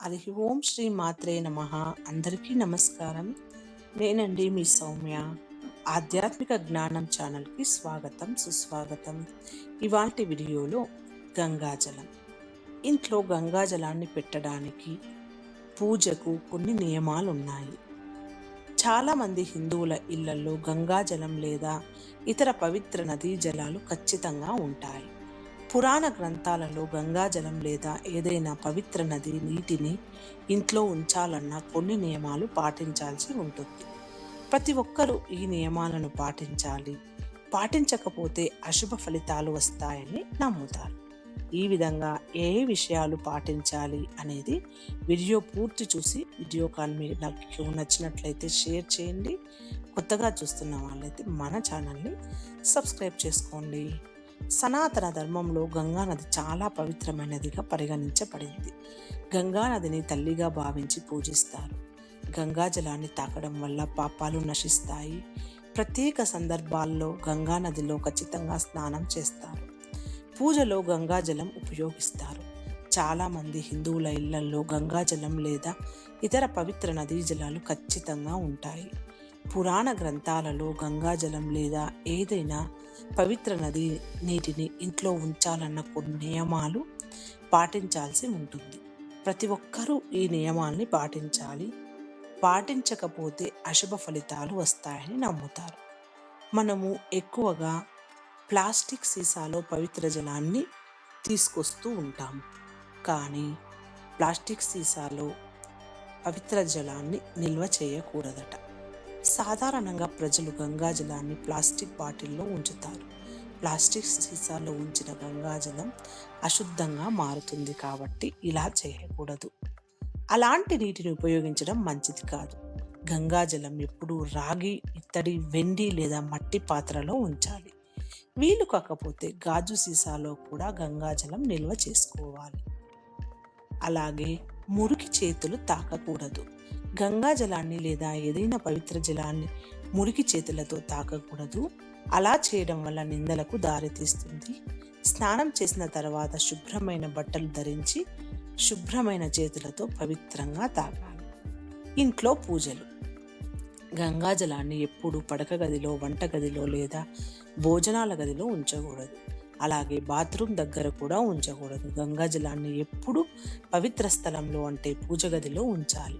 హరి ఓం శ్రీ మాత్రే నమ. అందరికీ నమస్కారం. నేనండి మీ సౌమ్య. ఆధ్యాత్మిక జ్ఞానం ఛానల్కి స్వాగతం సుస్వాగతం. ఇవాటి వీడియోలో గంగాజలం. ఇంట్లో గంగాజలాన్ని పెట్టడానికి పూజకు కొన్ని నియమాలు ఉన్నాయి చాలామంది హిందువుల ఇళ్ళలో గంగాజలం లేదా ఇతర పవిత్ర నదీ జలాలు ఖచ్చితంగా ఉంటాయి. పురాణ గ్రంథాలలో గంగాజలం లేదా ఏదైనా పవిత్ర నది నీటిని ఇంట్లో ఉంచాలన్న కొన్ని నియమాలు పాటించాల్సి ఉంటుంది. ప్రతి ఒక్కరూ ఈ నియమాలను పాటించాలి. పాటించకపోతే అశుభ ఫలితాలు వస్తాయని నమ్ముతారు. ఈ విధంగా ఏ విషయాలు పాటించాలి అనేది వీడియో పూర్తి చూసి వీడియో కాల్ మీరు నాకు నచ్చినట్లయితే షేర్ చేయండి. కొత్తగా చూస్తున్న వాళ్ళైతే మన ఛానల్ని సబ్స్క్రైబ్ చేసుకోండి. సనాతన ధర్మంలో గంగానది చాలా పవిత్రమైనదిగా పరిగణించబడింది. గంగానదిని తల్లిగా భావించి పూజిస్తారు. గంగా జలాన్ని తాకడం వల్ల పాపాలు నశిస్తాయి. ప్రత్యేక సందర్భాల్లో గంగా నదిలో ఖచ్చితంగా స్నానం చేస్తారు. పూజలో గంగాజలం ఉపయోగిస్తారు. చాలామంది హిందువుల ఇళ్ళలో గంగాజలం లేదా ఇతర పవిత్ర నదీ జలాలు ఖచ్చితంగా ఉంటాయి. పురాణ గ్రంథాలలో గంగాజలం లేదా ఏదైనా పవిత్ర నది నీటిని ఇంట్లో ఉంచాలన్న కొన్ని నియమాలు పాటించాల్సి ఉంటుంది. ప్రతి ఒక్కరూ ఈ నియమాల్ని పాటించాలి. పాటించకపోతే అశుభ ఫలితాలు వస్తాయని నమ్ముతారు. మనము ఎక్కువగా ప్లాస్టిక్ సీసాలో పవిత్ర జలాన్ని తీసుకొస్తూ ఉంటాము. కానీ ప్లాస్టిక్ సీసాలో పవిత్ర జలాన్ని నిల్వ చేయకూడదట. సాధారణంగా ప్రజలు గంగాజలాన్ని ప్లాస్టిక్ బాటిల్లో ఉంచుతారు. ప్లాస్టిక్ సీసాలో ఉంచిన గంగాజలం అశుద్ధంగా మారుతుంది కాబట్టి ఇలా చేయకూడదు. అలాంటి నీటిని ఉపయోగించడం మంచిది కాదు. గంగాజలం ఎప్పుడూ రాగి ఇత్తడి వెండి లేదా మట్టి పాత్రలో ఉంచాలి. వీలు కాకపోతే గాజు సీసాలో కూడా గంగాజలం నిల్వ చేసుకోవాలి. అలాగే మురికి చేతులు తాకకూడదు. గంగా జలాన్ని లేదా ఏదైనా పవిత్ర జలాన్ని మురికి చేతులతో తాకకూడదు. అలా చేయడం వల్ల నిందలకు దారితీస్తుంది. స్నానం చేసిన తర్వాత శుభ్రమైన బట్టలు ధరించి శుభ్రమైన చేతులతో పవిత్రంగా తాగాలి. ఇంట్లో పూజలు. గంగాజలాన్ని ఎప్పుడు పడక గదిలో వంట గదిలో లేదా భోజనాల గదిలో ఉంచకూడదు. అలాగే బాత్రూమ్ దగ్గర కూడా ఉంచకూడదు. గంగాజలాన్ని ఎప్పుడు పవిత్ర స్థలంలో అంటే పూజ గదిలో ఉంచాలి.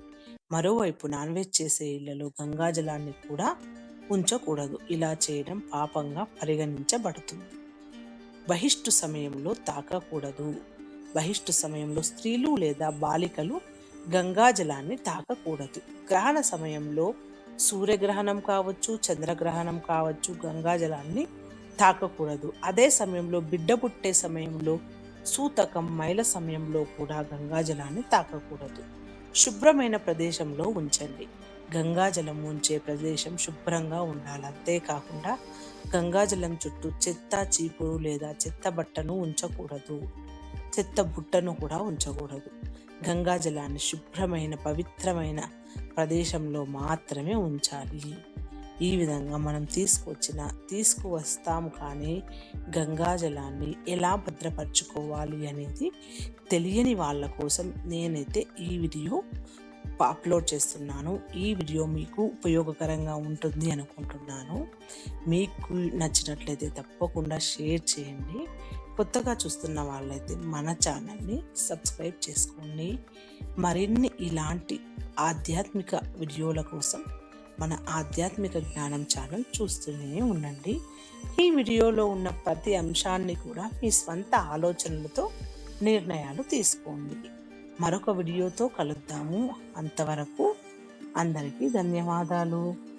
మరోవైపు నాన్ వెజ్ చేసే ఇళ్ళలో గంగాజలాన్ని కూడా ఉంచకూడదు. ఇలా చేయడం పాపంగా పరిగణించబడుతుంది. బహిష్టు సమయంలో తాకకూడదు. బహిష్టు సమయంలో స్త్రీలు లేదా బాలికలు గంగాజలాన్ని తాకకూడదు. గ్రహణ సమయంలో సూర్యగ్రహణం కావచ్చు చంద్రగ్రహణం కావచ్చు గంగాజలాన్ని తాకకూడదు. అదే సమయంలో బిడ్డ పుట్టే సమయంలో సూతకం మైల సమయంలో కూడా గంగాజలాన్ని తాకకూడదు. శుభ్రమైన ప్రదేశంలో ఉంచండి. గంగాజలం ఉంచే ప్రదేశం శుభ్రంగా ఉండాలి. అంతేకాకుండా గంగాజలం చుట్టూ చెత్త చీపురు లేదా చెత్త బట్టను ఉంచకూడదు. చెత్త బుట్టను కూడా ఉంచకూడదు. గంగాజలాన్ని శుభ్రమైన పవిత్రమైన ప్రదేశంలో మాత్రమే ఉంచాలి. ఈ విధంగా మనం తీసుకొచ్చిన తీసుకువస్తాము కానీ గంగాజలాన్ని ఎలా భద్రపరచుకోవాలి అనేది తెలియని వాళ్ళ కోసం నేనైతే ఈ వీడియో అప్లోడ్ చేస్తున్నాను. ఈ వీడియో మీకు ఉపయోగకరంగా ఉంటుంది అనుకుంటున్నాను. మీకు నచ్చినట్లయితే తప్పకుండా షేర్ చేయండి. కొత్తగా చూస్తున్న వాళ్ళైతే మన ఛానల్ని సబ్స్క్రైబ్ చేసుకోండి. మరిన్ని ఇలాంటి ఆధ్యాత్మిక వీడియోల కోసం మన ఆధ్యాత్మిక జ్ఞానం ఛానల్ చూస్తూనే ఉండండి. ఈ వీడియోలో ఉన్న ప్రతి అంశాన్ని కూడా మీ స్వంత ఆలోచనలతో నిర్ణయాలు తీసుకోండి. మరొక వీడియోతో కలుద్దాము. అంతవరకు అందరికీ ధన్యవాదాలు.